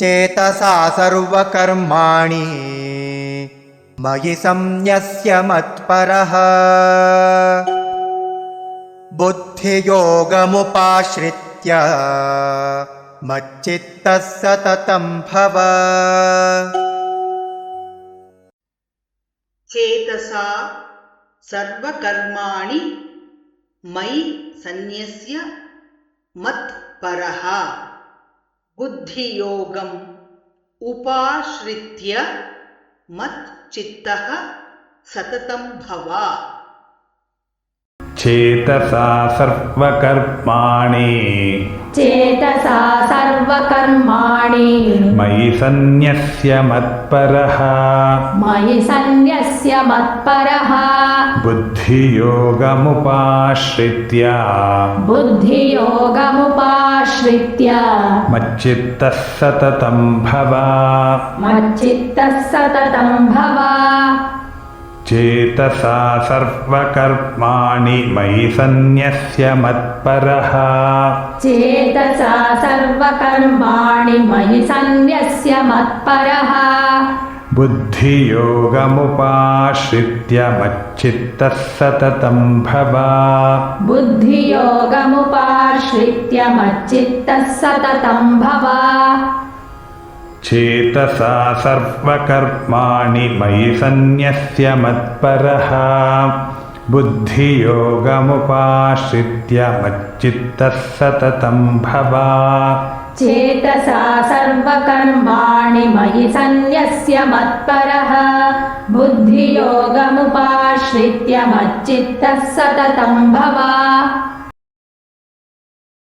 चेतसा सर्वकर्माणि। मयि संन्यस्य मत्परः। बुद्धियोगमुपाश्रित्य मच्चित्तः सततं भव। चेतसा सर्वकर्माणि। मयि सन्न्यस्य मत्परः बुद्धियोगम् उपाश्रित्य मच्चित्तः सततं भव। चेतसा सर्वकर्माणि। चेतसा सर्वकर्माणि। मयि सन्न्यस्य मत्परः। मयि सन्न्यस्य मत्परः। बुद्धियोगमुपाश्रित्य बुद्धियोगमुपाश्रित्य मच्चित्तः सततं भव। मच्चित्तः सततं भव। चेतसा सर्वकर्माणि मयि सन्न्यस्य मत्परः। चेतसा सर्वकर्माणि मयि सन्न्यस्य मत्परः बुद्धियोगमुपाश्रित्य मच्चित्तः सततं भव। बुद्धियोगमुपाश्रित्य मच्चित्तः सततं भव। चेतसा सर्वकर्माणि मयि सन्न्यस्य मत्परः। बुद्धियोगमुपाश्रित्य मच्चित्तः सततं भव चेतसा सर्वकर्माणि मयि सन्न्यस्य मत्परः। बुद्धियोगमुपाश्रित्य मच्चित्तः सततं भव